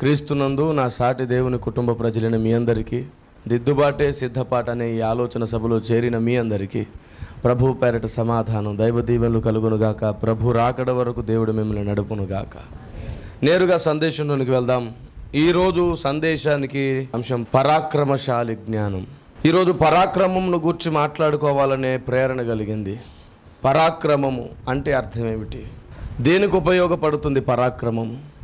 క్రీస్తునందు నా సాటి దేవుని కుటుంబ ప్రజలైన మీ అందరికీ దిద్దుబాటే సిద్ధపాట అనే ఈ ఆలోచన సభలో చేరిన మీ అందరికీ ప్రభు పేరట సమాధానం దైవ దీవెనలు కలుగునుగాక. ప్రభు రాకడ వరకు దేవుడు మిమ్మల్ని నడుపునుగాక. నేరుగా సందేశంలోనికి వెళ్దాం. ఈరోజు సందేశానికి అంశం పరాక్రమశాలి జ్ఞానం. ఈరోజు పరాక్రమంను గూర్చి మాట్లాడుకోవాలనే ప్రేరణ కలిగింది. పరాక్రమము అంటే అర్థం ఏమిటి? దేనికి ఉపయోగపడుతుంది పరాక్రమము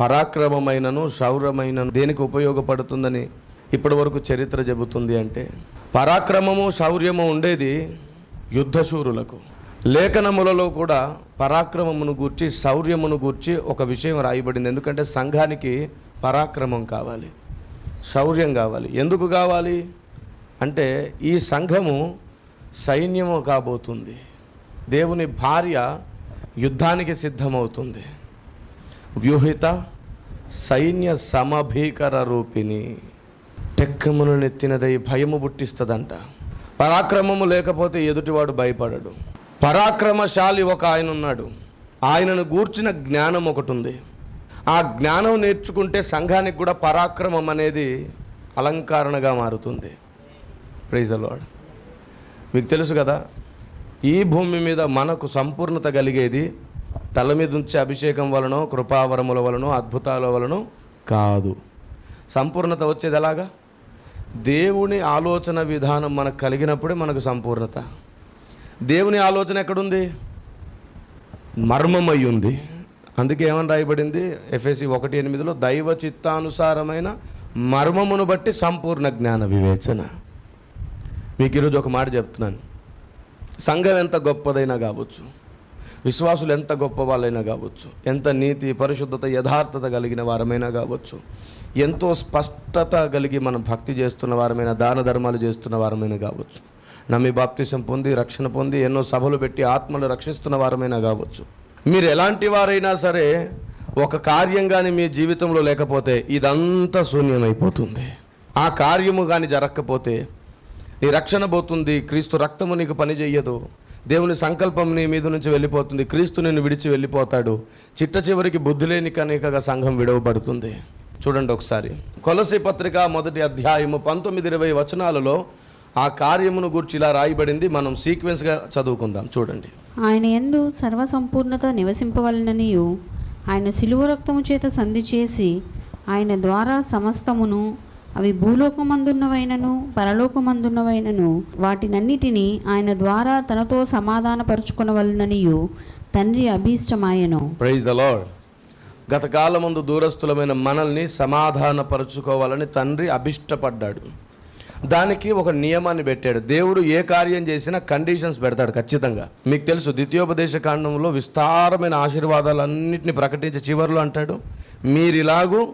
పరాక్రమమైనను శౌర్యమైనను దేనికి ఉపయోగపడుతుందని ఇప్పటి వరకు చరిత్ర చెబుతుంది అంటే పరాక్రమము శౌర్యము ఉండేది యుద్ధశూరులకు. లేఖనములలో కూడా పరాక్రమమును గూర్చి శౌర్యమును గూర్చి ఒక విషయం రాయబడింది. ఎందుకంటే సంఘానికి పరాక్రమం కావాలి శౌర్యం కావాలి. ఎందుకు కావాలి? అంటే ఈ సంఘము సైన్యము కాబోతుంది. దేవుని భార్య యుద్ధానికి సిద్ధమవుతుంది. వ్యూహిత సైన్య సమభీకర రూపిణి టెక్కమును నెత్తినదై భయము పుట్టిస్తుందంట. పరాక్రమము లేకపోతే ఎదుటివాడు భయపడడు. పరాక్రమశాలి ఒక ఆయన ఉన్నాడు ఆయనను గూర్చిన జ్ఞానం ఒకటి ఉంది ఆ జ్ఞానం నేర్చుకుంటే సంఘానికి కూడా పరాక్రమం అనేది అలంకరణగా మారుతుంది. ప్రైజ్ లార్డ్ మీకు తెలుసు కదా ఈ భూమి మీద మనకు సంపూర్ణత కలిగేది తల మీద ఉంచే అభిషేకం వలనో కృపావరముల వలనో అద్భుతాల వలనో కాదు. సంపూర్ణత వచ్చేది ఎలాగా? దేవుని ఆలోచన విధానం మనకు కలిగినప్పుడే మనకు సంపూర్ణత. దేవుని ఆలోచన ఎక్కడుంది? మర్మమై ఉంది అందుకే ఏమని రాయబడింది? ఎఫ్ఎసి ఒకటి ఎనిమిదిలో దైవ చిత్తానుసారమైన మర్మమును బట్టి సంపూర్ణ జ్ఞాన వివేచన. మీకు ఈరోజు ఒక మాట చెప్తున్నాను. సంఘం ఎంత గొప్పదైనా కావచ్చు. విశ్వాసులు ఎంత గొప్ప వాళ్ళైనా కావచ్చు ఎంత నీతి పరిశుద్ధత యథార్థత కలిగిన వారమైనా కావచ్చు ఎంతో స్పష్టత కలిగి మనం భక్తి చేస్తున్న వారమైనా దాన ధర్మాలు చేస్తున్న వారమైనా కావచ్చు నమ్మి బాప్తిసం పొంది రక్షణ పొంది ఎన్నో సభలు పెట్టి ఆత్మలు రక్షిస్తున్న వారమైనా కావచ్చు. మీరు ఎలాంటి వారైనా సరే ఒక కార్యం కానీ మీ జీవితంలో లేకపోతే ఇదంతా శూన్యమైపోతుంది. ఆ కార్యము కానీ జరగకపోతే నీ రక్షణ పోతుంది క్రీస్తు రక్తము నీకు పని చెయ్యదు దేవుని సంకల్పం నీ మీద నుంచి వెళ్ళిపోతుంది. క్రీస్తు నిన్ను విడిచి వెళ్ళిపోతాడు. చిట్ట చివరికి బుద్ధి లేని కనికగా సంఘం విడవబడుతుంది. చూడండి ఒకసారి. కొలసి పత్రిక మొదటి అధ్యాయము పంతొమ్మిది ఇరవై వచనాలలో ఆ కార్యమును గురించి ఇలా రాయబడింది. మనం సీక్వెన్స్గా చదువుకుందాం. చూడండి. ఆయన ఎందు సర్వసంపూర్ణత నివసింపవలననియు ఆయన శిలువ రక్తము చేత సంధి చేసి ఆయన ద్వారా సమస్తమును అవి భూలోకమందున్నవైనను పరలోకమందున్నవైనను వాటినన్నిటినీ ఆయన ద్వారా తనతో సమాధానపరుచుకునవలననియు తండ్రి అభీష్టమాయను. ప్రైజ్ ద లార్డ్ గత దూరస్థులమైన మనల్ని సమాధానపరుచుకోవాలని తండ్రి అభిష్టపడ్డాడు. దానికి ఒక నియమాన్ని పెట్టాడు. దేవుడు ఏ కార్యం చేసినా కండిషన్స్ పెడతాడు ఖచ్చితంగా. మీకు తెలుసు ద్వితీయోపదేశ కాండంలో విస్తారమైన ఆశీర్వాదాలన్నింటినీ ప్రకటించే చివరిలో అంటాడు మీరు ఇలాగూ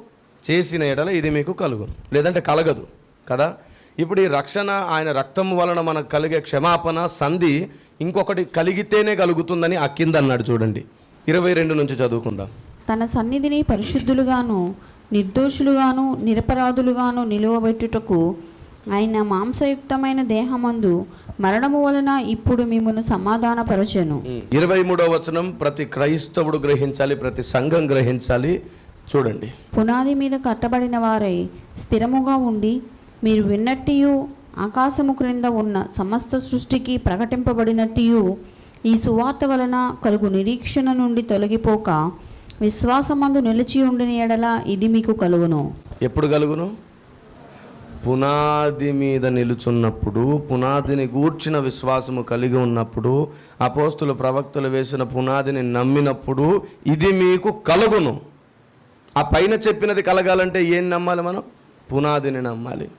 చేసిన ఎడల ఇది మీకు కలుగును లేదంటే కలగదు. కదా? ఇప్పుడు ఈ రక్షణ ఆయన రక్తం వలన మనకు కలిగే క్షమాపణ సంధి ఇంకొకటి కలిగితేనే కలుగుతుందని ఆ కింద అన్నాడు చూడండి. ఇరవై రెండు నుంచి చదువుకుందాం. తన సన్నిధిని పరిశుద్ధులుగాను నిర్దోషులుగాను నిరపరాధులుగాను నిలువబెట్టుటకు ఆయన మాంసయుక్తమైన దేహమందు మరణము వలన ఇప్పుడు మిమ్మను సమాధానపరచెను. ఇరవై మూడవ వచనం ప్రతి క్రైస్తవుడు గ్రహించాలి ప్రతి సంఘం గ్రహించాలి. చూడండి. పునాది మీద కట్టబడిన వారై స్థిరముగా ఉండి మీరు విన్నట్టియు ఆకాశము క్రింద ఉన్న సమస్త సృష్టికి ప్రకటింపబడినట్టియు ఈ సువార్త వలన కలుగు నిరీక్షణ నుండి తొలగిపోక విశ్వాసమందు నిలిచి ఉండిన ఎడల ఇది మీకు కలుగును. ఎప్పుడు కలుగును? పునాది మీద నిలుచున్నప్పుడు పునాదిని గూర్చిన విశ్వాసము కలిగి ఉన్నప్పుడు అపోస్తుల ప్రవక్తలు వేసిన పునాదిని నమ్మినప్పుడు ఇది మీకు కలుగును. ఆ పైన చెప్పినది కలగాలంటే ఏం నమ్మాలి మనం? పునాదిని నమ్మాలి.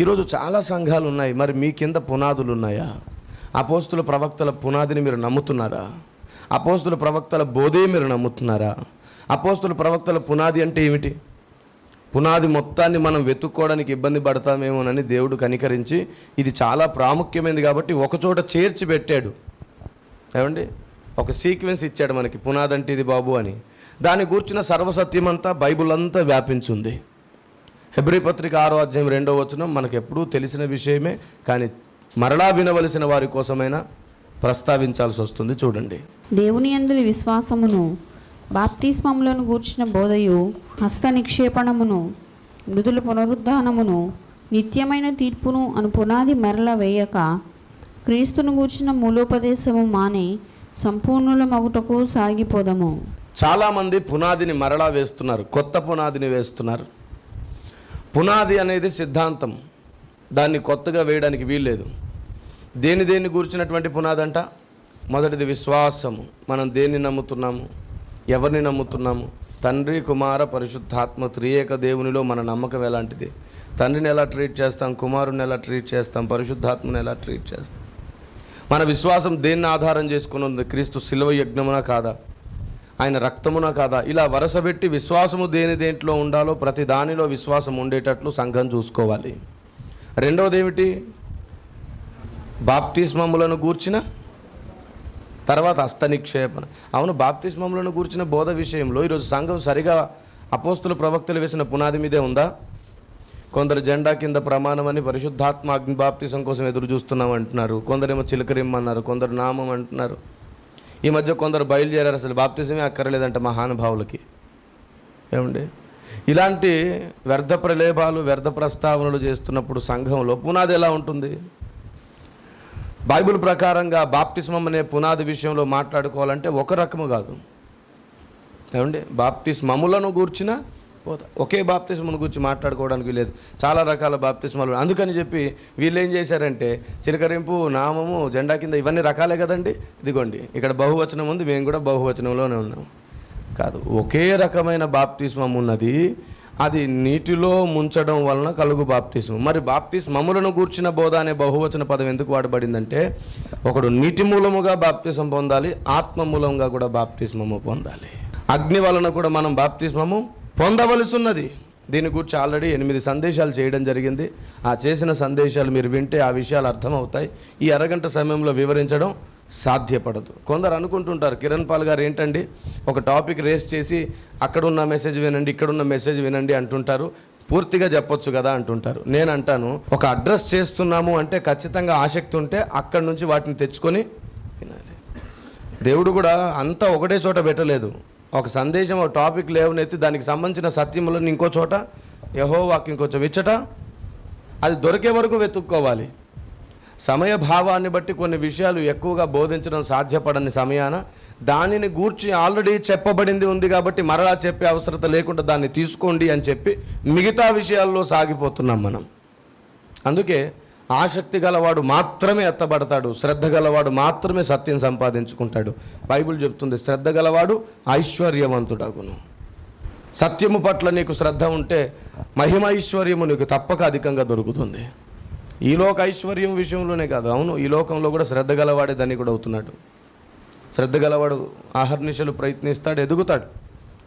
ఈరోజు చాలా సంఘాలు ఉన్నాయి. మరి మీ కింద పునాదులు ఉన్నాయా? అపోస్తుల ప్రవక్తల పునాదిని మీరు నమ్ముతున్నారా? అపోస్తుల ప్రవక్తల బోధే మీరు నమ్ముతున్నారా? అపోస్తుల ప్రవక్తల పునాది అంటే ఏమిటి? పునాది మొత్తాన్ని మనం వెతుక్కోవడానికి ఇబ్బంది పడతామేమోనని దేవుడు కనికరించి ఇది చాలా ప్రాముఖ్యమైనది కాబట్టి ఒకచోట చేర్చి పెట్టాడు. ఏమండి? ఒక సీక్వెన్స్ ఇచ్చాడు మనకి. పునాది అంటే ఇది బాబు అని. దాని గూర్చిన సర్వసత్యం అంతా బైబుల్ అంతా వ్యాపించింది. హెబ్రి పత్రిక ఆరో అధ్యాయం రెండో వచనం మనకు ఎప్పుడూ తెలిసిన విషయమే కానీ మరలా వినవలసిన వారి కోసమైనా ప్రస్తావించాల్సి వస్తుంది. చూడండి. దేవుని అందులి విశ్వాసమును బాప్తిస్మములను గూర్చిన బోధయు హస్త నిక్షేపణమును మృదుల పునరుద్ధానమును నిత్యమైన తీర్పును అను పునాది మరల వేయక క్రీస్తును గూర్చిన మూలోపదేశము మాని సంపూర్ణుల మగుటకు సాగిపోదము. చాలామంది పునాదిని మరలా వేస్తున్నారు కొత్త పునాదిని వేస్తున్నారు. పునాది అనేది సిద్ధాంతం. దాన్ని కొత్తగా వేయడానికి వీల్లేదు. దేని దేన్ని కూర్చున్నటువంటి పునాది అంట మొదటిది విశ్వాసము. మనం దేన్ని నమ్ముతున్నాము? ఎవరిని నమ్ముతున్నాము? తండ్రి కుమార పరిశుద్ధాత్మ త్రియేక దేవునిలో మన నమ్మకం ఎలాంటిది? తండ్రిని ఎలా ట్రీట్ చేస్తాం? కుమారుని ఎలా ట్రీట్ చేస్తాం? పరిశుద్ధాత్మని ఎలా ట్రీట్ చేస్తాం? మన విశ్వాసం దేన్ని ఆధారం చేసుకుని ఉంది? క్రీస్తు శిలువ యజ్ఞమున కాదా? ఆయన రక్తమున కాదా? ఇలా వరసబెట్టి విశ్వాసము దేని దేంట్లో ఉండాలో ప్రతి దానిలో విశ్వాసం ఉండేటట్లు సంఘం చూసుకోవాలి. రెండవది ఏమిటి బాప్తిస్మములను గూర్చిన తర్వాత హస్త నిక్షేపణ అవును బాప్తిస్మములను గూర్చిన బోధ విషయంలో ఈరోజు సంఘం సరిగా అపోస్తుల ప్రవక్తలు వేసిన పునాది మీదే ఉందా? కొందరు జెండా కింద ప్రమాణం అని పరిశుద్ధాత్మ అగ్ని బాప్తిసం కోసం ఎదురు చూస్తున్నాం అంటున్నారు. కొందరేమో చిలకరిమ్మన్నారు కొందరు నామం అంటున్నారు. ఈ మధ్య కొందరు బయలుదేరారు అసలు బాప్తిజమే అక్కర్లేదంట మహానుభావులకి. ఏమండి? ఇలాంటి వ్యర్థ ప్రలేపాలు వ్యర్థ ప్రస్తావనలు చేస్తున్నప్పుడు సంఘంలో పునాది ఎలా ఉంటుంది? బైబిల్ ప్రకారంగా బాప్తిస్మం అనే పునాది విషయంలో మాట్లాడుకోవాలంటే ఒక రకము కాదు. ఏమండి? బాప్తిస్మములను గూర్చిన పోతా. ఒకే బాప్తిస్మను గురించి మాట్లాడుకోవడానికి లేదు చాలా రకాల బాప్తిస్మాలు అందుకని చెప్పి వీళ్ళు ఏం చేశారంటే చిలకరింపు నామము జెండా కింద ఇవన్నీ రకాలే కదండి? ఇదిగోండి ఇక్కడ బహువచనం ఉంది మేము కూడా బహువచనంలోనే ఉన్నాం. కాదు ఒకే రకమైన బాప్తిస్మం ఉన్నది అది నీటిలో ముంచడం వలన కలుగు బాప్తిస్మం. మరి బాప్తిస్మములను గూర్చిన బోధ అనే బహువచన పదం ఎందుకు వాడబడిందంటే ఒకడు నీటి మూలముగా బాప్తిసం పొందాలి ఆత్మ మూలంగా కూడా బాప్తిస్మము పొందాలి. అగ్ని వలన కూడా మనం బాప్తిస్మము? పొందవలసి ఉన్నది దీని గురించి ఆల్రెడీ ఎనిమిది సందేశాలు చేయడం జరిగింది. ఆ చేసిన సందేశాలు మీరు వింటే ఆ విషయాలు అర్థమవుతాయి. ఈ అరగంట సమయంలో వివరించడం సాధ్యపడదు. కొందరు అనుకుంటుంటారు కిరణ్ పాల్ గారు ఏంటండి? ఒక టాపిక్ రేస్ చేసి అక్కడున్న మెసేజ్ వినండి ఇక్కడున్న మెసేజ్ వినండి అంటుంటారు. పూర్తిగా చెప్పొచ్చు కదా అంటుంటారు. నేను అంటాను ఒక అడ్రస్ చేస్తున్నాము అంటే ఖచ్చితంగా ఆసక్తి ఉంటే అక్కడి నుంచి వాటిని తెచ్చుకొని వినాలి. దేవుడు కూడా అంతా ఒకటే చోట పెట్టలేదు. ఒక సందేశం ఒక టాపిక్ లేవనెత్తి దానికి సంబంధించిన సత్యములను ఇంకో చోట యహో వాక్యం ఇంకొంచెం ఇచ్చట అది దొరికే వరకు వెతుక్కోవాలి. సమయ భావాన్ని బట్టి కొన్ని విషయాలు ఎక్కువగా బోధించడం సాధ్యపడని సమయాన దానిని గూర్చి ఆల్రెడీ చెప్పబడింది ఉంది కాబట్టి మరలా చెప్పే అవసరత లేకుండా దాన్ని తీసుకోండి అని చెప్పి మిగతా విషయాల్లో సాగిపోతున్నాం మనం. అందుకే ఆసక్తి గలవాడు మాత్రమే ఎత్తబడతాడు. శ్రద్ధ గలవాడు మాత్రమే సత్యం సంపాదించుకుంటాడు. బైబిల్ చెప్తుంది శ్రద్ధ గలవాడు ఐశ్వర్యవంతుడగును. సత్యము పట్ల నీకు శ్రద్ధ ఉంటే మహిమ ఐశ్వర్యము నీకు తప్పక అధికంగా దొరుకుతుంది. ఈ లోక ఐశ్వర్యం విషయంలోనే కాదు అవును ఈ లోకంలో కూడా శ్రద్ధ గలవాడే ధనికుడు అవుతున్నాడు శ్రద్ధ గలవాడు ఆహర్నిశలు ప్రయత్నిస్తాడు ఎదుగుతాడు.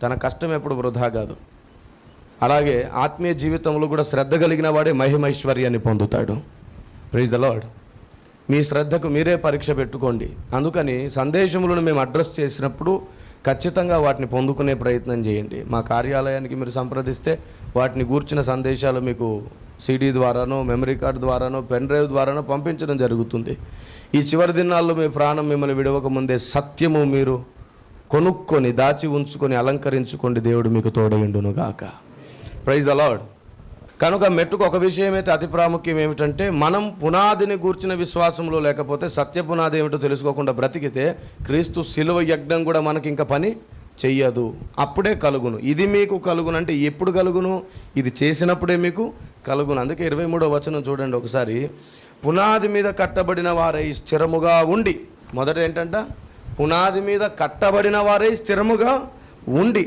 తన కష్టం ఎప్పుడు వృధా కాదు. అలాగే ఆత్మీయ జీవితంలో కూడా శ్రద్ధ కలిగిన వాడే మహిమైశ్వర్యాన్ని పొందుతాడు. ప్రైజ్ ద లాడ్ మీ శ్రద్ధకు మీరే పరీక్ష పెట్టుకోండి. అందుకని సందేశములను మేము అడ్రస్ చేసినప్పుడు ఖచ్చితంగా వాటిని పొందుకునే ప్రయత్నం చేయండి. మా కార్యాలయానికి మీరు సంప్రదిస్తే వాటిని గూర్చిన సందేశాలు మీకు సీడీ ద్వారానో మెమరీ కార్డు ద్వారానో పెన్ డ్రైవ్ ద్వారానో పంపించడం జరుగుతుంది. ఈ చివరి దినాల్లో మీ ప్రాణం మిమ్మల్ని విడవక ముందే సత్యము మీరు కొనుక్కొని దాచి ఉంచుకొని అలంకరించుకోండి. దేవుడు మీకు తోడయుండును గాక ప్రైజ్ అలాడ్ కనుక మెట్టుకు ఒక విషయం అయితే అతి ప్రాముఖ్యం ఏమిటంటే మనం పునాదిని గూర్చిన విశ్వాసంలో లేకపోతే సత్య పునాది ఏమిటో తెలుసుకోకుండా బ్రతికితే క్రీస్తు శిలువ యజ్ఞం కూడా మనకి ఇంకా పని చెయ్యదు. అప్పుడే కలుగును. ఇది మీకు కలుగును అంటే ఎప్పుడు కలుగును? ఇది చేసినప్పుడే మీకు కలుగును. అందుకే ఇరవై మూడో వచనం చూడండి ఒకసారి. పునాది మీద కట్టబడిన వారై స్థిరముగా ఉండి మొదట ఏంటంట? పునాది మీద కట్టబడిన వారై స్థిరముగా ఉండి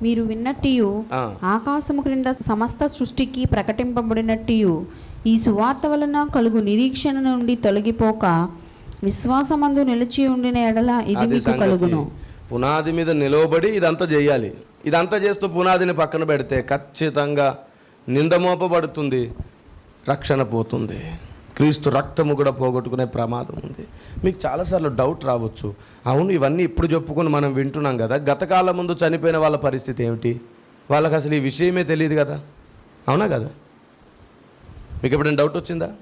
మీరు విన్నట్టియు ఆ. ఆకాశము క్రింద సమస్త సృష్టికి ప్రకటింపబడినట్టియు ఈ సువార్త వలన కలుగు నిరీక్షణ నుండి తొలగిపోక విశ్వాసమందు నిలిచి ఉండిన ఎడల ఇది మీకు. కలుగును పునాది మీద నిలవబడి ఇదంతా చేయాలి ఇదంతా చేస్తూ పునాదిని పక్కన పెడితే ఖచ్చితంగా నిందమోపబడుతుంది రక్షణ పోతుంది క్రీస్తు రక్తము కూడా పోగొట్టుకునే ప్రమాదం ఉంది. మీకు చాలాసార్లు డౌట్ రావచ్చు. అవును ఇవన్నీ ఇప్పుడు చెప్పుకొని మనం వింటున్నాం కదా. గతకాలం ముందు చనిపోయిన వాళ్ళ పరిస్థితి ఏమిటి? వాళ్ళకి అసలు ఈ విషయమే తెలియదు కదా. అవునా కదా? మీకు ఎప్పుడైనా డౌట్ వచ్చిందా?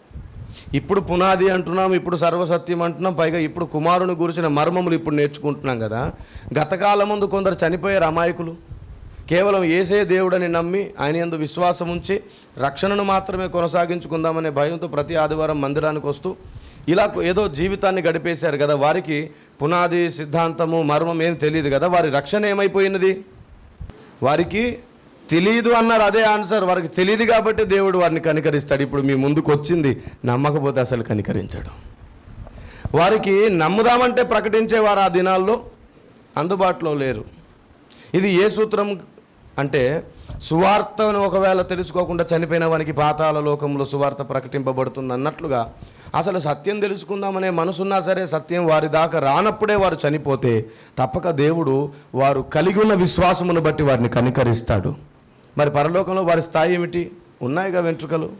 ఇప్పుడు పునాది అంటున్నాం ఇప్పుడు సర్వసత్యం అంటున్నాం పైగా ఇప్పుడు కుమారుని గురించిన మర్మములు ఇప్పుడు నేర్చుకుంటున్నాం కదా. గతకాలం ముందు కొందరు చనిపోయారు అమాయకులు. కేవలం ఏసే దేవుడని నమ్మి ఆయన ఎందు విశ్వాసం ఉంచి రక్షణను మాత్రమే కొనసాగించుకుందామనే భయంతో ప్రతి ఆదివారం మందిరానికి వస్తూ ఇలా ఏదో జీవితాన్ని గడిపేశారు కదా వారికి పునాది సిద్ధాంతము మర్మం ఏం తెలియదు కదా వారి రక్షణ ఏమైపోయినది? వారికి తెలియదు అన్నారు అదే ఆన్సర్. వారికి తెలియదు కాబట్టి దేవుడు వారిని కనికరిస్తాడు. ఇప్పుడు మీ ముందుకు వచ్చింది నమ్మకపోతే అసలు కనికరించాడు. వారికి నమ్ముదామంటే ప్రకటించేవారు ఆ దినాల్లో అందుబాటులో లేరు. ఇది ఏ సూత్రం అంటే సువార్తను ఒకవేళ తెలుసుకోకుండా చనిపోయిన వానికి పాతాల లోకంలో సువార్త ప్రకటింపబడుతుంది అన్నట్లుగా అసలు సత్యం తెలుసుకుందామనే మనసున్నా సరే సత్యం వారి దాకా రానప్పుడే వారు చనిపోతే తప్పక దేవుడు వారు కలిగి ఉన్న విశ్వాసమును బట్టి వారిని కనికరిస్తాడు. మరి పరలోకంలో వారి స్థాయి ఏమిటి? ఉన్నాయిగా వెంట్రుకలు.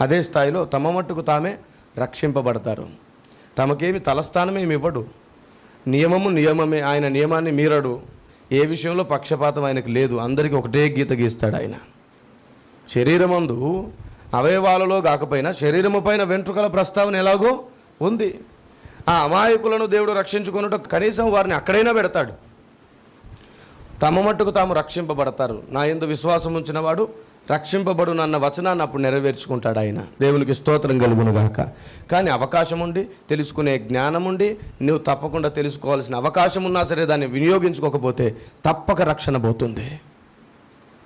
అదే స్థాయిలో తమ మట్టుకు తామే రక్షింపబడతారు. తమకేమి తలస్థానమేమి ఇవ్వడు. నియమము నియమమే. ఆయన నియమాన్ని మీరడు. ఏ విషయంలో పక్షపాతం ఆయనకు లేదు అందరికీ ఒకటే గీత గీస్తాడు ఆయన. శరీరమందు అవయవాలలో కాకపోయినా శరీరము పైన వెంట్రుకల ప్రస్తావన ఎలాగో ఉంది. ఆ అమాయకులను దేవుడు రక్షించుకున్నట కనీసం వారిని అక్కడైనా పెడతాడు. తమ మట్టుకు తాము రక్షింపబడతారు. నా ఎందు విశ్వాసం ఉంచిన వాడు రక్షింపబడు అన్న వచనాన్ని అప్పుడు నెరవేర్చుకుంటాడు ఆయన. దేవునికి స్తోత్రం కలుగునుగాక. కానీ అవకాశం ఉండి తెలుసుకునే జ్ఞానం ఉండి నువ్వు తప్పకుండా తెలుసుకోవాల్సిన అవకాశం ఉన్నా సరే దాన్ని వినియోగించుకోకపోతే తప్పక రక్షణ పోతుంది.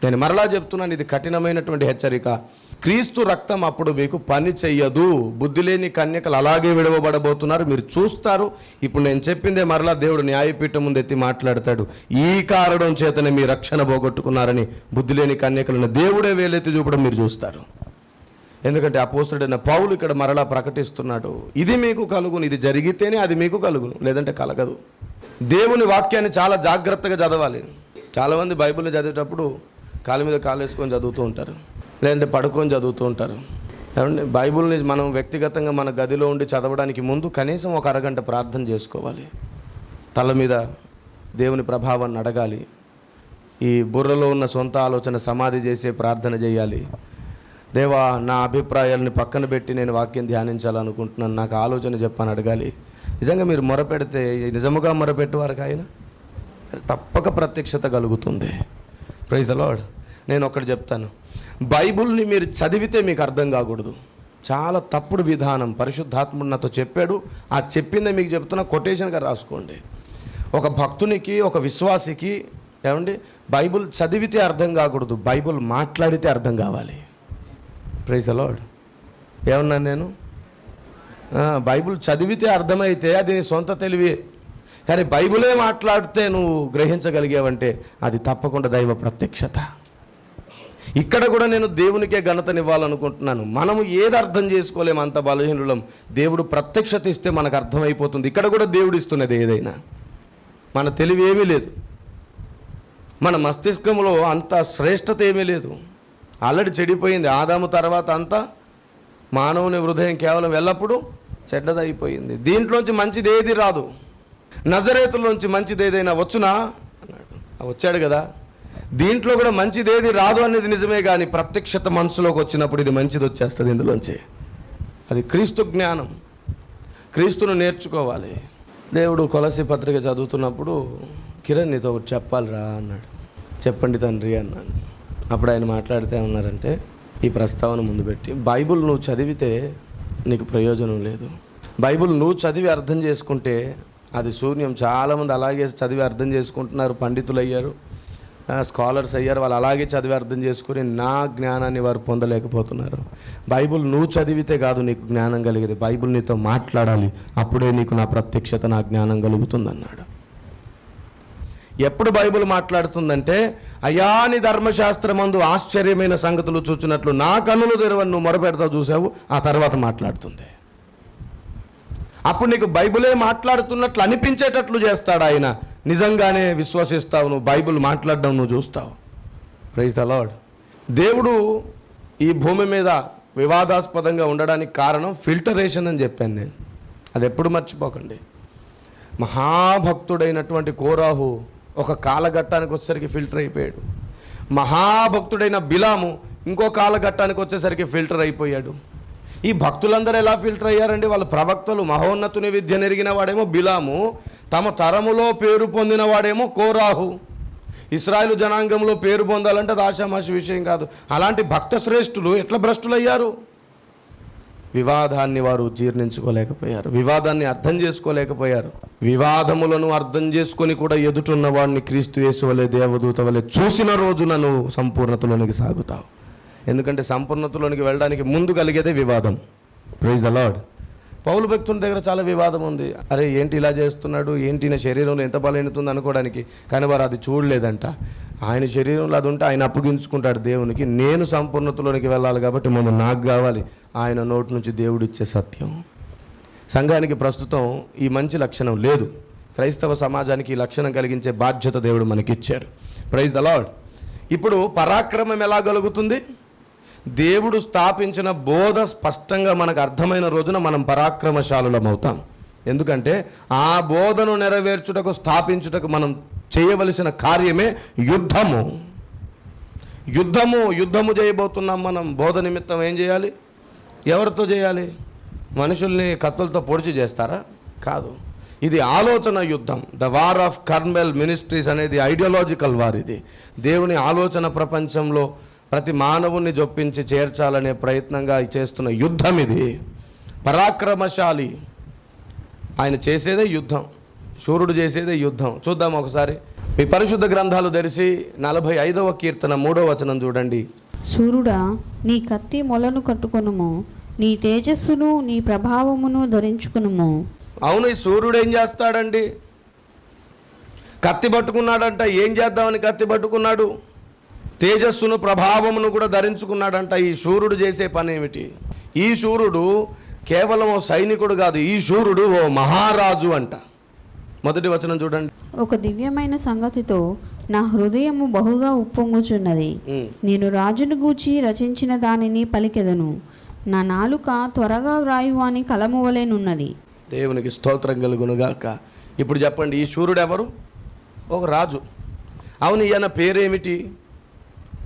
నేను మరలా చెప్తున్నాను ఇది కఠినమైనటువంటి హెచ్చరిక. క్రీస్తు రక్తం అప్పుడు మీకు పని చెయ్యదు. బుద్ధి లేని కన్యకలు అలాగే విడవబడబోతున్నారు. మీరు చూస్తారు. ఇప్పుడు నేను చెప్పిందే మరలా దేవుడు న్యాయపీఠం ముందు ఎత్తి మాట్లాడతాడు. ఈ కారణం చేతనే మీ రక్షణ పోగొట్టుకున్నారని బుద్ధి లేని కన్యకలను దేవుడే వేలెత్తి చూపడం మీరు చూస్తారు. ఎందుకంటే అపోస్తుడైన పౌలు ఇక్కడ మరలా ప్రకటిస్తున్నాడు. ఇది మీకు కలుగును ఇది జరిగితేనే అది మీకు కలుగును లేదంటే కలగదు. దేవుని వాక్యాన్ని చాలా జాగ్రత్తగా చదవాలి. చాలామంది బైబిల్ని చదివేటప్పుడు కాలు మీద కాలు వేసుకొని చదువుతూ ఉంటారు. లేదంటే పడుకొని చదువుతూ ఉంటారు. ఏమంటే బైబిల్ని మనం వ్యక్తిగతంగా మన గదిలో ఉండి చదవడానికి ముందు కనీసం ఒక అరగంట ప్రార్థన చేసుకోవాలి. తల మీద దేవుని ప్రభావాన్ని అడగాలి. ఈ బుర్రలో ఉన్న సొంత ఆలోచన సమాధి చేసే ప్రార్థన చేయాలి. దేవా నా అభిప్రాయాలని పక్కన పెట్టి నేను వాక్యం ధ్యానించాలనుకుంటున్నాను. నాకు ఆలోచన చెప్పని అడగాలి. నిజంగా మీరు మొరపెడితే నిజముగా మొరపెట్టువారు ఆయన తప్పక ప్రత్యక్షత కలుగుతుంది. ప్రైజ్ లార్డ్ నేను ఒకటి చెప్తాను. బైబుల్ని మీరు చదివితే మీకు అర్థం కాకూడదు. చాలా తప్పుడు విధానం పరిశుద్ధాత్ముడు నాతో చెప్పాడు. ఆ చెప్పిందే మీకు చెప్తున్నా కొటేషన్గా రాసుకోండి. ఒక భక్తునికి ఒక విశ్వాసికి ఏమండి? బైబుల్ చదివితే అర్థం కాకూడదు బైబుల్ మాట్లాడితే అర్థం కావాలి. ప్రైజ్ అలాడ్ ఏమన్నాను నేను? బైబుల్ చదివితే అర్థమైతే అది నీ సొంత తెలివి. కానీ బైబిలే మాట్లాడితే నువ్వు గ్రహించగలిగావంటే అది తప్పకుండా దైవ ప్రత్యక్షత. ఇక్కడ కూడా నేను దేవునికే ఘనతనివ్వాలనుకుంటున్నాను. మనము ఏది అర్థం చేసుకోలేము అంత బలహీనులం. దేవుడు ప్రత్యక్షత ఇస్తే మనకు అర్థమైపోతుంది. ఇక్కడ కూడా దేవుడు ఇస్తున్నది ఏదైనా. మన తెలివి ఏమీ లేదు. మన మస్తిష్కంలో అంత శ్రేష్టత ఏమీ లేదు. ఆల్రెడీ చెడిపోయింది. ఆదాము తర్వాత అంతా మానవుని హృదయం కేవలం ఎల్లప్పుడూ చెడ్డదైపోయింది. దీంట్లోంచి మంచిది ఏది రాదు. నజరేతుల్లోంచి మంచిది ఏదైనా వచ్చునా? అన్నాడు. వచ్చాడు కదా. దీంట్లో కూడా మంచిది ఏది రాదు అనేది నిజమే కానీ ప్రత్యక్షత మనసులోకి వచ్చినప్పుడు ఇది మంచిది వచ్చేస్తుంది ఇందులోంచి. అది క్రీస్తు జ్ఞానం. క్రీస్తును నేర్చుకోవాలి. దేవుడు కొలసి పత్రిక చదువుతున్నప్పుడు కిరణ్ నీతో ఒకటి చెప్పాలిరా అన్నాడు. చెప్పండి తండ్రి అన్నాను. అప్పుడు ఆయన మాట్లాడితే ఉన్నారంటే ఈ ప్రస్తావన ముందు పెట్టి బైబుల్ నువ్వు చదివితే నీకు ప్రయోజనం లేదు. బైబుల్ నువ్వు చదివి అర్థం చేసుకుంటే అది శూన్యం. చాలామంది అలాగే చదివి అర్థం చేసుకుంటున్నారు పండితులు అయ్యారు స్కాలర్స్ అయ్యారు. వాళ్ళు అలాగే చదివి అర్థం చేసుకుని నా జ్ఞానాన్ని వారు పొందలేకపోతున్నారు. బైబుల్ నువ్వు చదివితే కాదు నీకు జ్ఞానం కలిగేది. బైబుల్ నీతో మాట్లాడాలి. అప్పుడే నీకు నా ప్రత్యక్షత నా జ్ఞానం కలుగుతుందన్నాడు. ఎప్పుడు బైబిల్ మాట్లాడుతుందంటే అయాని ధర్మశాస్త్రమందు ఆశ్చర్యమైన సంగతులు చూచినట్లు నా కన్నులు తెరవని నువ్వు మొరపెడతావు చూసావు ఆ తర్వాత మాట్లాడుతుంది. అప్పుడు నీకు బైబిలే మాట్లాడుతున్నట్లు అనిపించేటట్లు చేస్తాడు ఆయన. నిజంగానే విశ్వసిస్తావు నువ్వు బైబిల్ మాట్లాడడం నువ్వు చూస్తావు. ప్రైజ్ ద లాడ్ దేవుడు ఈ భూమి మీద వివాదాస్పదంగా ఉండడానికి కారణం ఫిల్టరేషన్ అని చెప్పాను నేను. అది ఎప్పుడు మర్చిపోకండి. మహాభక్తుడైనటువంటి కోరాహు ఒక కాలఘట్టానికి వచ్చేసరికి ఫిల్టర్ అయిపోయాడు. మహాభక్తుడైన బిలాము ఇంకో కాలఘట్టానికి వచ్చేసరికి ఫిల్టర్ అయిపోయాడు. ఈ భక్తులందరూ ఎలా ఫిల్టర్ అయ్యారండి? వాళ్ళ ప్రవక్తలు మహోన్నతుని విద్య నెరిగిన వాడేమో బిలాము తమ తరములో పేరు పొందిన వాడేమో కోరాహు. ఇస్రాయలు జనాంగంలో పేరు పొందాలంటే అది విషయం కాదు. అలాంటి భక్త శ్రేష్ఠులు ఎట్లా భ్రష్టులయ్యారు? వివాదాన్ని వారు జీర్ణించుకోలేకపోయారు. వివాదాన్ని అర్థం చేసుకోలేకపోయారు. వివాదములను అర్థం చేసుకొని కూడా ఎదుటున్న వాడిని క్రీస్తు యేసు వలె దేవదూత వలె చూసిన రోజున నువ్వు సంపూర్ణతలోనికి సాగుతావు. ఎందుకంటే సంపూర్ణతలోనికి వెళ్ళడానికి ముందు కలిగేదే వివాదం. ప్రైజ్ అలాడ్ పౌలు భక్తుని దగ్గర చాలా వివాదం ఉంది. అరే ఏంటి ఇలా చేస్తున్నాడు? ఏంటి నా శరీరంలో ఎంత బలహీనతుంది అనుకోవడానికి? కానీ వారు అది చూడలేదంట. ఆయన శరీరంలో అది ఉంటే ఆయన అప్పగించుకుంటాడు దేవునికి. నేను సంపూర్ణతలోనికి వెళ్ళాలి కాబట్టి ముందు నాకు కావాలి. ఆయన నోటి నుంచి దేవుడిచ్చే సత్యం. సంఘానికి ప్రస్తుతం ఈ మంచి లక్షణం లేదు. క్రైస్తవ సమాజానికి ఈ లక్షణం కలిగించే బాధ్యత దేవుడు మనకిచ్చాడు. ప్రైజ్ అలాడ్ ఇప్పుడు పరాక్రమం ఎలా కలుగుతుంది? దేవుడు స్థాపించిన బోధ స్పష్టంగా మనకు అర్థమైన రోజున మనం పరాక్రమశాలులం అవుతాం ఎందుకంటే ఆ బోధను నెరవేర్చుటకు స్థాపించుటకు మనం చేయవలసిన కార్యమే యుద్ధము. యుద్ధము యుద్ధము చేయబోతున్నాం మనం. బోధ నిమిత్తం ఏం చేయాలి? ఎవరితో చేయాలి? మనుషుల్ని కత్తులతో పొడిచి చేస్తారా? కాదు. ఇది ఆలోచన యుద్ధం. The war of Carmel ministries అనేది ఐడియాలజికల్ వార్ ఇది దేవుని ఆలోచన ప్రపంచంలో ప్రతి మానవుణ్ణి జొప్పించి చేర్చాలనే ప్రయత్నంగా చేస్తున్న యుద్ధం ఇది. పరాక్రమశాలి. ఆయన చేసేదే యుద్ధం. సూర్యుడు చేసేదే యుద్ధం. చూద్దాం ఒకసారి. మీ పరిశుద్ధ గ్రంథాలు తెరిచి నలభై ఐదవ కీర్తన మూడవ వచనం చూడండి. సూర్యుడా నీ కత్తి మొలను కట్టుకొనుము నీ తేజస్సును నీ ప్రభావమును ధరించుకునుము. అవును ఈ సూర్యుడు ఏం చేస్తాడండి? కత్తి పట్టుకున్నాడంట ఏం చేద్దామని కత్తి పట్టుకున్నాడు? తేజస్సును ప్రభావమును కూడా ధరించుకున్నాడంట ఈ సూర్యుడు చేసే పని ఏమిటి ఈ సూర్యుడు కేవలం ఓ సైనికుడు కాదు ఈ సూర్యుడు ఓ మహారాజు అంట. మొదటి వచనం చూడండి. ఒక దివ్యమైన సంగతితో నా హృదయము బహుగా ఉప్పొంగుచున్నది. నేను రాజును గూర్చి రచించిన దానిని పలికెదను. నా నాలుక త్వరగా వ్రాయువాని కలము వలెనున్నది దేవునికి స్తోత్రం కలుగునుగాక. ఇప్పుడు చెప్పండి ఈ సూర్యుడు ఎవరు ఒక రాజు. అవును ఈయన పేరేమిటి?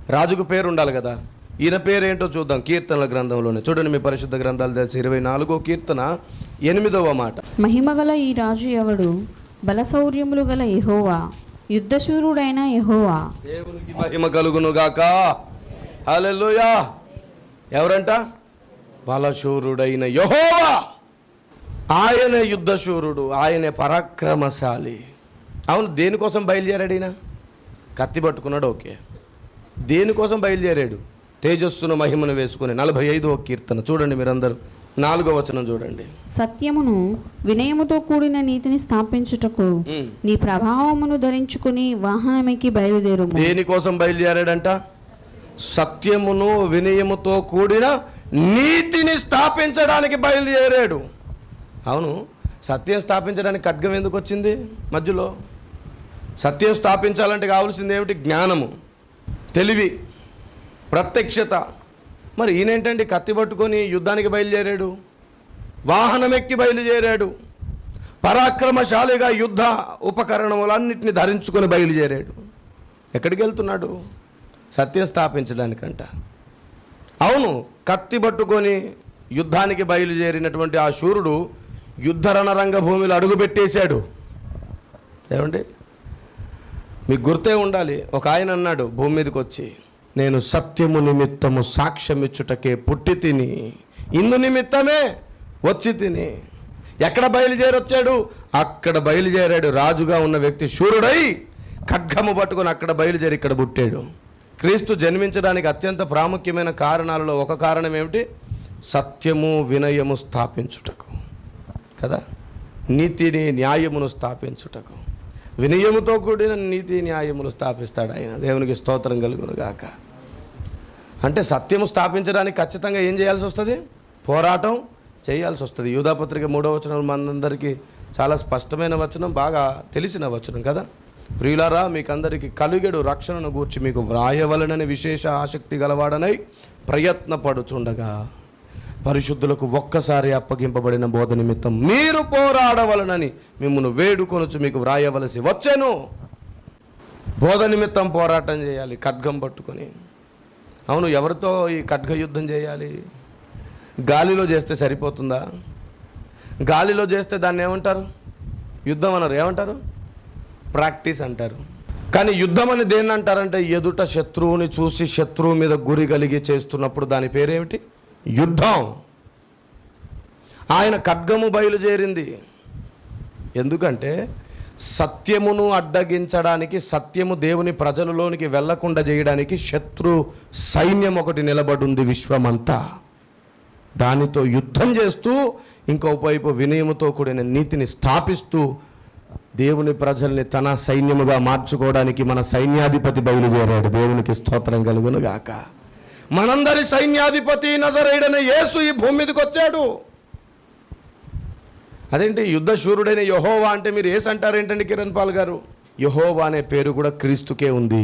రాజుకు పేరు ఉండాలి కదా. ఈయన పేరేంటో చూద్దాం కీర్తనల గ్రంథంలోనే. చూడండి మీ పరిశుద్ధ గ్రంథాలు తెలిసి ఇరవై నాలుగో కీర్తన ఎనిమిదవ మాట. మహిమగల ఈ రాజు ఎవడు? బలశౌర్యములు గల యెహోవా. యుద్ధశూరుడైన యెహోవా. దేవునికి మహిమ కలుగునుగాక. హల్లెలూయా. ఎవరంట? బలశూరుడైన యహోవా. ఆయన యుద్ధశూరుడు ఆయనే పరాక్రమశాలి. అవును దేనికోసం బయలుదేరాడు ఈయన? కత్తి పట్టుకున్నాడు ఓకే. దేనికోసం బయలుదేరాడు? తేజస్సును మహిమను వేసుకుని. నలభై ఐదో కీర్తన. చూడండి మీరందరూ. నాలుగో వచనం చూడండి. సత్యమును వినయముతో కూడిన నీతిని స్థాపించుటకు. నీ ప్రభావమును ధరించుకుని వాహనమెక్కి బయలుదేరుము. దేనికోసం బయలుదేరాడంట? సత్యమును వినయముతో కూడిన నీతిని స్థాపించడానికి బయలుదేరాడు. అవును సత్యం స్థాపించడానికి ఖడ్గం ఎందుకు వచ్చింది మధ్యలో? సత్యం స్థాపించాలంటే కావాల్సింది ఏమిటి? జ్ఞానము. తెలివి ప్రత్యక్షత. మరి ఈయనేంటండి? కత్తి పట్టుకొని యుద్ధానికి బయలుదేరాడు. వాహనం ఎక్కి బయలుదేరాడు. పరాక్రమశాలిగా యుద్ధ ఉపకరణములన్నింటిని ధరించుకొని బయలుదేరాడు. ఎక్కడికి వెళ్తున్నాడు? సత్యం స్థాపించడానికంట. అవును కత్తి పట్టుకొని యుద్ధానికి బయలుదేరినటువంటి ఆ శూరుడు యుద్ధ రణరంగ భూమిలో అడుగుపెట్టేశాడు. ఏమండి? మీకు గుర్తే ఉండాలి. ఒక ఆయన అన్నాడు భూమి మీదకి వచ్చి నేను సత్యము నిమిత్తము సాక్ష్యమిచ్చుటకే పుట్టి తిని ఇందు నిమిత్తమే వచ్చి తిని ఎక్కడ బయలుదేరొచ్చాడు? అక్కడ బయలుదేరాడు. రాజుగా ఉన్న వ్యక్తి శూరుడై ఖడ్గము పట్టుకొని అక్కడ బయలుదేరి ఇక్కడ పుట్టాడు. క్రీస్తు జన్మించడానికి అత్యంత ప్రాముఖ్యమైన కారణాలలో ఒక కారణం ఏమిటి? సత్యము వినయము స్థాపించుటకు. కదా? నీతిని న్యాయమును స్థాపించుటకు. వినయముతో కూడిన నీతి న్యాయములు స్థాపిస్తాడు ఆయన. దేవునికి స్తోత్రం కలుగునుగాక. అంటే సత్యము స్థాపించడానికి ఖచ్చితంగా ఏం చేయాల్సి వస్తుంది? పోరాటం చేయాల్సి వస్తుంది. యూధాపత్రిక మూడో వచనం మనందరికీ చాలా స్పష్టమైన వచనం బాగా తెలిసిన వచనం కదా? ప్రియులారా మీకందరికీ కలుగెడు రక్షణను గూర్చి మీకు వ్రాయవలనని విశేష ఆసక్తి గలవాడనై ప్రయత్నపడుచుండగా. పరిశుద్ధులకు ఒక్కసారి అప్పగింపబడిన బోధ నిమిత్తం మీరు పోరాడవలనని మిమ్మల్ని వేడుకొనొచ్చు మీకు వ్రాయవలసి వచ్చాను. బోధ నిమిత్తం పోరాటం చేయాలి ఖడ్గం పట్టుకొని. అవును ఎవరితో ఈ ఖడ్గ యుద్ధం చేయాలి? గాలిలో చేస్తే సరిపోతుందా? గాలిలో చేస్తే దాన్ని ఏమంటారు? యుద్ధం అనరు ఏమంటారు? ప్రాక్టీస్ అంటారు. కానీ యుద్ధం అని దేన్ని అంటారంటే ఎదుట శత్రువుని చూసి శత్రువు మీద గురి కలిగి చేస్తున్నప్పుడు దాని పేరేమిటి? యుద్ధం. ఆయన ఖడ్గము బయలుదేరింది. ఎందుకంటే సత్యమును అడ్డగించడానికి సత్యము దేవుని ప్రజలలోనికి వెళ్ళకుండా చేయడానికి శత్రు సైన్యం ఒకటి నిలబడుంది విశ్వమంతా. దానితో యుద్ధం చేస్తూ ఇంకో వైపు వినయముతో కూడిన నీతిని స్థాపిస్తూ దేవుని ప్రజల్ని తన సైన్యముగా మార్చుకోవడానికి మన సైన్యాధిపతి బయలుదేరాడు. దేవునికి స్తోత్రం కలుగును గాక మనందరి సైన్యాధిపతి నజరేడన యేసు ఈ భూమి మీదకి వచ్చాడు. అదేంటి? యుద్ధ శూరుడైన యహోవా అంటే మీరు ఏసు అంటారు ఏంటండి కిరణ్ పాల్ గారు? యహోవా అనే పేరు కూడా క్రీస్తుకే ఉంది.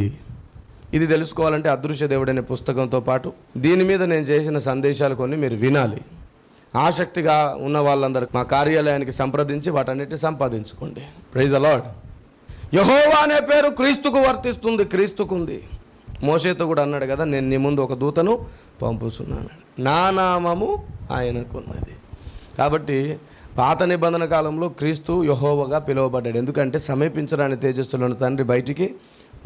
ఇది తెలుసుకోవాలంటే అదృశ్య దేవుడనే పుస్తకంతో పాటు దీని మీద నేను చేసిన సందేశాలు కొన్ని మీరు వినాలి. ఆసక్తిగా ఉన్న వాళ్ళందరూ మా కార్యాలయానికి సంప్రదించి వాటన్నిటిని సంపాదించుకోండి. ప్రైజ్ అలాడ్ యహోవా అనే పేరు క్రీస్తుకు వర్తిస్తుంది క్రీస్తుకుంది. మోసేతో కూడా అన్నాడు కదా నేను నీ ముందు ఒక దూతను పంపుతున్నాను నా నామము ఆయనకున్నది. కాబట్టి పాత నిబంధన కాలంలో క్రీస్తు యహోవగా పిలువబడ్డాడు. ఎందుకంటే సమీపించడానికి తేజస్సులను తండ్రి బయటికి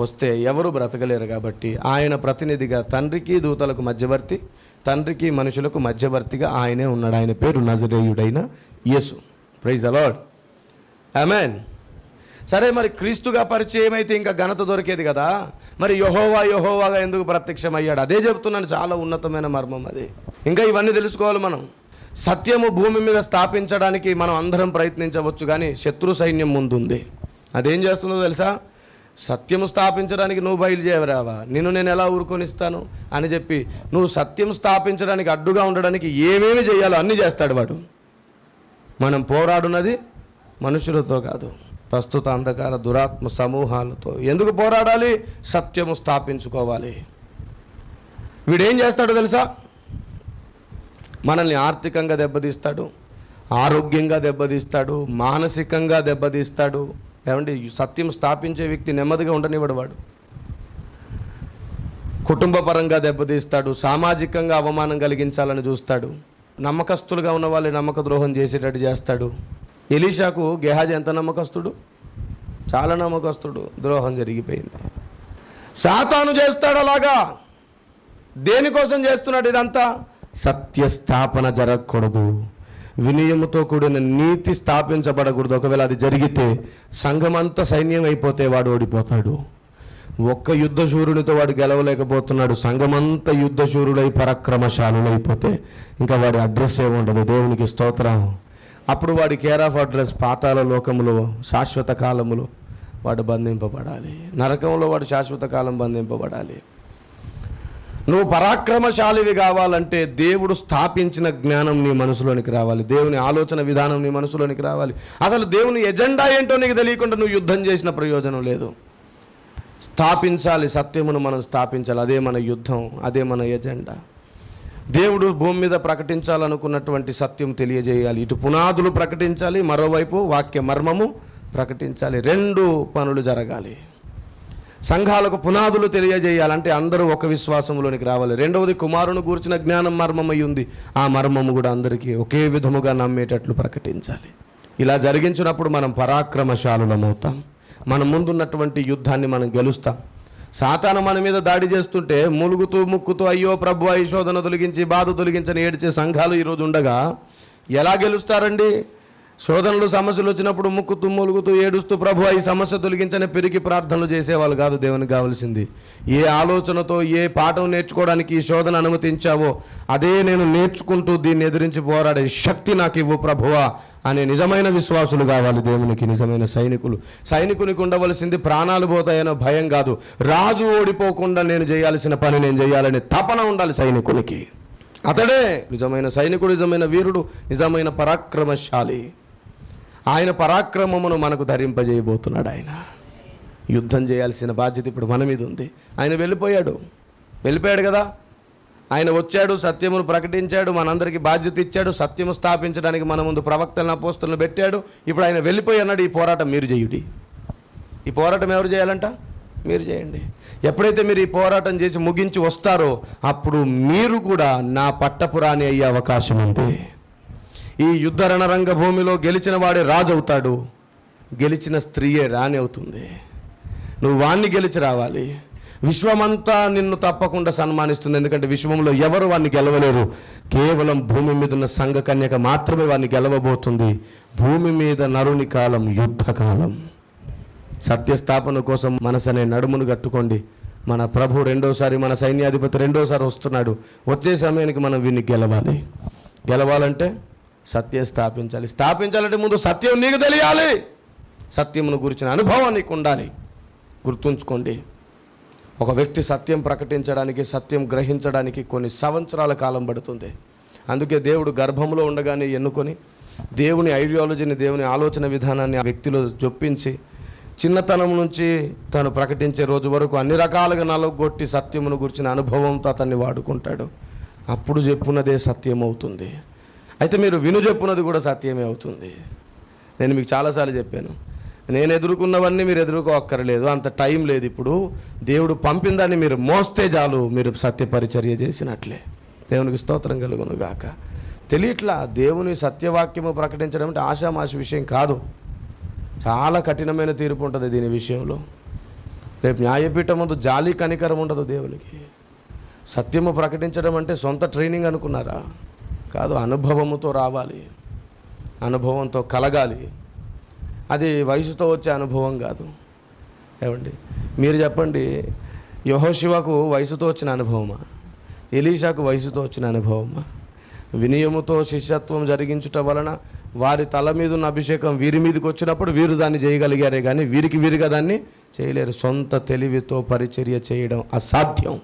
వస్తే ఎవరు బ్రతకలేరు కాబట్టి ఆయన ప్రతినిధిగా తండ్రికి దూతలకు మధ్యవర్తి తండ్రికి మనుషులకు మధ్యవర్తిగా ఆయనే ఉన్నాడు. ఆయన పేరు నజరేయుడైన యేసు. ప్రైజ్ అలాడ్ అమెన్ సరే మరి క్రీస్తుగా పరిచయం అయితే ఇంకా ఘనత దొరికేది కదా? మరి యహోవా యహోవాగా ఎందుకు ప్రత్యక్షమయ్యాడు? అదే చెప్తున్నాను చాలా ఉన్నతమైన మర్మం అది. ఇంకా ఇవన్నీ తెలుసుకోవాలి మనం. సత్యము భూమి మీద స్థాపించడానికి మనం అందరం ప్రయత్నించవచ్చు కానీ శత్రు సైన్యం ముందుంది. అదేం చేస్తుందో తెలుసా? సత్యము స్థాపించడానికి నువ్వు బయలుదేరావా? నిన్ను నేను ఎలా ఊరుకొనిస్తాను అని చెప్పి నువ్వు సత్యం స్థాపించడానికి అడ్డుగా ఉండడానికి ఏమేమి చేయాలో అన్నీ చేస్తాడు వాడు. మనం పోరాడున్నది మనుషులతో కాదు. ప్రస్తుత అంధకార దురాత్మ సమూహాలతో ఎందుకు పోరాడాలి? సత్యము స్థాపించుకోవాలి. వీడేం చేస్తాడో తెలుసా? మనల్ని ఆర్థికంగా దెబ్బతీస్తాడు ఆరోగ్యంగా దెబ్బతీస్తాడు మానసికంగా దెబ్బతీస్తాడు. ఏమంటే సత్యం స్థాపించే వ్యక్తి నెమ్మదిగా ఉండనివ్వడు వాడు. కుటుంబపరంగా దెబ్బతీస్తాడు సామాజికంగా అవమానం కలిగించాలని చూస్తాడు నమ్మకస్తులుగా ఉన్న వాళ్ళు నమ్మక ద్రోహం చేసేటట్టు చేస్తాడు. ఎలీషాకు గెహాజీ ఎంత నమ్మకస్తుడు? చాలా నమ్మకస్తుడు. ద్రోహం జరిగిపోయింది. సాతాను చేస్తాడు అలాగా? దేనికోసం చేస్తున్నాడు ఇదంతా? సత్యస్థాపన జరగకూడదు. వినయముతో కూడిన నీతి స్థాపించబడకూడదు. ఒకవేళ అది జరిగితే సంఘమంతా సైన్యం అయిపోతే వాడు ఓడిపోతాడు. ఒక్క యుద్ధశూరునితో వాడు గెలవలేకపోతున్నాడు. సంఘమంతా యుద్ధశూరుడై పరాక్రమశాలులైపోతే ఇంకా వాడి అడ్రస్ ఏముండదు. దేవునికి స్తోత్రం. అప్పుడు వాడి కేర్ ఆఫ్ అడ్రస్ పాతాల లోకములో శాశ్వత కాలములో వాడు బంధింపబడాలి. నరకంలో వాడు శాశ్వత కాలం బంధింపబడాలి. నువ్వు పరాక్రమశాలివి కావాలంటే దేవుడు స్థాపించిన జ్ఞానం నీ మనసులోనికి రావాలి. దేవుని ఆలోచన విధానం నీ మనసులోనికి రావాలి. అసలు దేవుని ఎజెండా ఏంటో నీకు తెలియకుండా నువ్వు యుద్ధం చేసిన ప్రయోజనం లేదు. స్థాపించాలి సత్యమును మనం స్థాపించాలి. అదే మన యుద్ధం అదే మన ఎజెండా. దేవుడు భూమి మీద ప్రకటించాలనుకున్నటువంటి సత్యం తెలియజేయాలి. ఇటు పునాదులు ప్రకటించాలి మరోవైపు వాక్య మర్మము ప్రకటించాలి. రెండు పనులు జరగాలి. సంఘాలకు పునాదులు తెలియజేయాలంటే అందరూ ఒక విశ్వాసంలోనికి రావాలి. రెండవది కుమారుని గూర్చిన జ్ఞానం మర్మమై ఉంది. ఆ మర్మము కూడా అందరికీ ఒకే విధముగా నమ్మేటట్లు ప్రకటించాలి. ఇలా జరిగించినప్పుడు మనం పరాక్రమశాలులమవుతాం. మన ముందున్నటువంటి యుద్ధాన్ని మనం గెలుస్తాం. సాతాను మన మీద దాడి చేస్తుంటే ములుగుతూ ముక్కుతూ అయ్యో ప్రభు ఈ శోధన తొలగించి బాధ తొలగించని ఏడిచే సంఘాలు ఈరోజు ఉండగా ఎలా గెలుస్తారండి? శోధనలు సమస్యలు వచ్చినప్పుడు ముక్కుతూ మూలుగుతూ ఏడుస్తూ ప్రభు ఈ సమస్య తొలగించని పెరిగి ప్రార్థనలు చేసేవాళ్ళు కాదు దేవునికి కావాల్సింది. ఏ ఆలోచనతో ఏ పాఠం నేర్చుకోవడానికి ఈ శోధన అనుమతించావో అదే నేను నేర్చుకుంటూ దీన్ని ఎదిరించి పోరాడే శక్తి నాకు ఇవ్వు ప్రభువా అనే నిజమైన విశ్వాసులు కావాలి దేవునికి నిజమైన సైనికులు. సైనికునికి ఉండవలసింది ప్రాణాలు పోతాయనో భయం కాదు. రాజు ఓడిపోకుండా నేను చేయాల్సిన పని నేను చేయాలనే తపన ఉండాలి సైనికునికి. అతడే నిజమైన సైనికుడు నిజమైన వీరుడు నిజమైన పరాక్రమశాలి. ఆయన పరాక్రమమును మనకు ధరింపజేయబోతున్నాడు ఆయన. యుద్ధం చేయాల్సిన బాధ్యత ఇప్పుడు మన మీద ఉంది. ఆయన వెళ్ళిపోయాడు. వెళ్ళిపోయాడు కదా. ఆయన వచ్చాడు సత్యమును ప్రకటించాడు మనందరికీ బాధ్యత ఇచ్చాడు సత్యము స్థాపించడానికి మన ముందు ప్రవక్తలను అపోస్తులను పెట్టాడు. ఇప్పుడు ఆయన వెళ్ళిపోయి అన్నాడు ఈ పోరాటం మీరు చేయుడి. ఈ పోరాటం ఎవరు చేయాలంట? మీరు చేయండి. ఎప్పుడైతే మీరు ఈ పోరాటం చేసి ముగించి వస్తారో అప్పుడు మీరు కూడా నా పట్టపురాణి అయ్యే అవకాశం ఉంది. ఈ యుద్ధ రణరంగ భూమిలో గెలిచిన వాడే రాజు అవుతాడు గెలిచిన స్త్రీయే రాణి అవుతుంది. నువ్వు వాణ్ణి గెలిచి రావాలి. విశ్వమంతా నిన్ను తప్పకుండా సన్మానిస్తుంది. ఎందుకంటే విశ్వంలో ఎవరు వాడిని గెలవలేరు? కేవలం భూమి మీద ఉన్న సంఘ కన్యక మాత్రమే వాడిని గెలవబోతుంది. భూమి మీద నరుని కాలం యుద్ధకాలం. సత్యస్థాపన కోసం మనసనే నడుమును కట్టుకోండి. మన ప్రభు రెండోసారి మన సైన్యాధిపతి రెండోసారి వస్తున్నాడు. వచ్చే సమయానికి మనం వీన్ని గెలవాలి. గెలవాలంటే సత్యం స్థాపించాలి. స్థాపించాలంటే ముందు సత్యం నీకు తెలియాలి. సత్యమును గురించిన అనుభవం నీకు ఉండాలి. గుర్తుంచుకోండి. ఒక వ్యక్తి సత్యం ప్రకటించడానికి సత్యం గ్రహించడానికి కొన్ని సంవత్సరాల కాలం పడుతుంది. అందుకే దేవుడు గర్భంలో ఉండగానే ఎన్నుకొని దేవుని ఐడియాలజీని దేవుని ఆలోచన విధానాన్ని ఆ వ్యక్తిలో జొప్పించి చిన్నతనం నుంచి తను ప్రకటించే రోజు వరకు అన్ని రకాలుగా నలగొట్టి సత్యమును గురించిన అనుభవంతో అతన్ని వాడుకుంటాడు. అప్పుడు చెప్పున్నదే సత్యం అవుతుంది అయితే మీరు విను చెప్పున్నది కూడా సత్యమే అవుతుంది. నేను మీకు చాలాసార్లు చెప్పాను. నేను ఎదుర్కొన్నవన్నీ మీరు ఎదుర్కోక్కర్లేదు. అంత టైం లేదు ఇప్పుడు. దేవుడు పంపిన దాన్ని మీరు మోస్తే చాలు. మీరు సత్య పరిచర్య చేసినట్లే. దేవునికి స్తోత్రం కలుగును గాక. తెలియట్లా దేవుని సత్యవాక్యము ప్రకటించడం అంటే ఆషామాషి విషయం కాదు. చాలా కఠినమైన తీర్పు ఉంటుంది దీని విషయంలో. రేపు న్యాయపీఠం ముందు జాలి కనికరం ఉండదు దేవునికి. సత్యము ప్రకటించడం అంటే సొంత ట్రైనింగ్ అనుకున్నారా? కాదు అనుభవముతో రావాలి. అనుభవంతో కలగాలి. అది వయసుతో వచ్చే అనుభవం కాదు. ఏమండి? మీరు చెప్పండి యహోశివకు వయసుతో వచ్చిన అనుభవమా? ఎలీషాకు వయసుతో వచ్చిన అనుభవమా? వినయముతో శిష్యత్వం జరిగించుట వలన వారి తల మీద ఉన్న అభిషేకం వీరి మీదకి వచ్చినప్పుడు వీరు దాన్ని చేయగలిగారే కానీ వీరికి వీరిగా దాన్ని చేయలేరు. సొంత తెలివితో పరిచర్య చేయడం అసాధ్యం.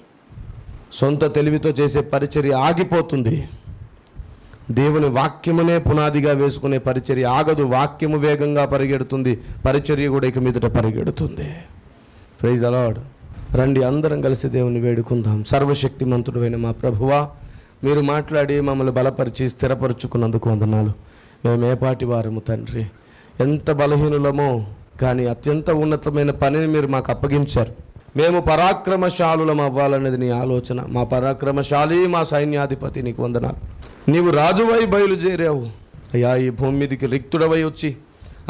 సొంత తెలివితో చేసే పరిచర్య ఆగిపోతుంది. దేవుని వాక్యమునే పునాదిగా వేసుకునే పరిచర్య ఆగదు. వాక్యము వేగంగా పరిగెడుతుంది. పరిచర్య కూడా ఇక మీదట పరిగెడుతుంది. ప్రైజ్ అలాడ్ రండి అందరం కలిసి దేవుని వేడుకుందాం. సర్వశక్తిమంతుడైన మా ప్రభువా మీరు మాట్లాడి మమ్మల్ని బలపరిచి స్థిరపరుచుకున్నందుకు వందనాలు. మేము ఏపాటి వారము తండ్రి? ఎంత బలహీనులమో కానీ అత్యంత ఉన్నతమైన పనిని మీరు మాకు అప్పగించారు. మేము పరాక్రమశాలులం అవ్వాలనేది నీ ఆలోచన. మా పరాక్రమశాలి మా సైన్యాధిపతి నీకు వందనాలు. నీవు రాజువై బయలుదేరావు అయ్యా ఈ భూమి మీదకి రిక్తుడవై వచ్చి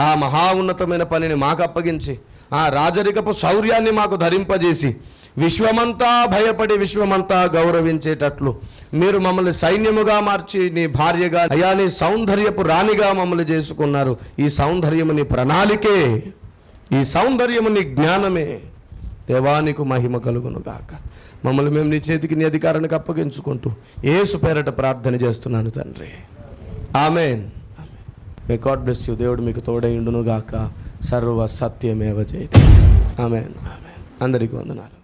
ఆ మహా ఉన్నతమైన పనిని మాకు అప్పగించి ఆ రాజరికపు శౌర్యాన్ని మాకు ధరింపజేసి విశ్వమంతా భయపడి విశ్వమంతా గౌరవించేటట్లు మీరు మమ్మల్ని సైన్యముగా మార్చి నీ భార్యగా అయా నీ సౌందర్యపు రాణిగా మమ్మల్ని చేసుకున్నారు. ఈ సౌందర్యము నీ ప్రణాళికే. ఈ సౌందర్యము నీ జ్ఞానమే. దేవానికి మహిమ కలుగును గాక. మమ్మల్ని మేము నీ చేతికి నీ అధికారానికి అప్పగించుకుంటూ ఏసు పేరట ప్రార్థన చేస్తున్నాను తండ్రి. Amen. May God bless you దేవుడు మీకు తోడైండును గాక. సర్వ సత్యమేవ జయతి. ఆమెన్. ఆమెన్. అందరికీ వందనాలు.